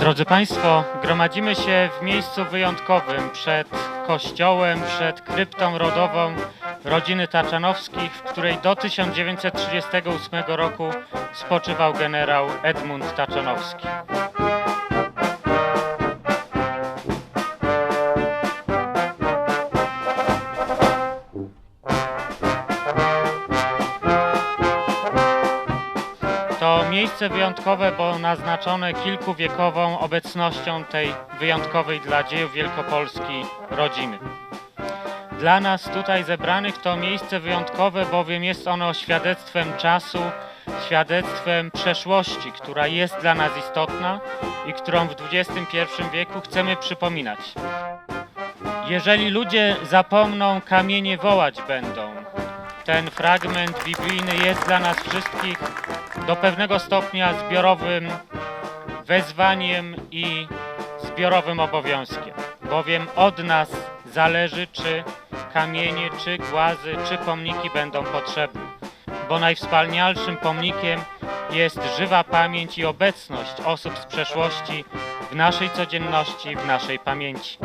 Drodzy Państwo, gromadzimy się w miejscu wyjątkowym przed kościołem, przed kryptą rodową rodziny Taczanowskich, w której do 1938 roku spoczywał generał Edmund Taczanowski. Miejsce wyjątkowe, bo naznaczone kilkuwiekową obecnością tej wyjątkowej dla dziejów Wielkopolski rodziny. Dla nas tutaj zebranych to miejsce wyjątkowe, bowiem jest ono świadectwem czasu, świadectwem przeszłości, która jest dla nas istotna i którą w XXI wieku chcemy przypominać. Jeżeli ludzie zapomną, kamienie wołać będą. Ten fragment biblijny jest dla nas wszystkich do pewnego stopnia zbiorowym wezwaniem i zbiorowym obowiązkiem, bowiem od nas zależy, czy kamienie, czy głazy, czy pomniki będą potrzebne, bo najwspanialszym pomnikiem jest żywa pamięć i obecność osób z przeszłości w naszej codzienności, w naszej pamięci.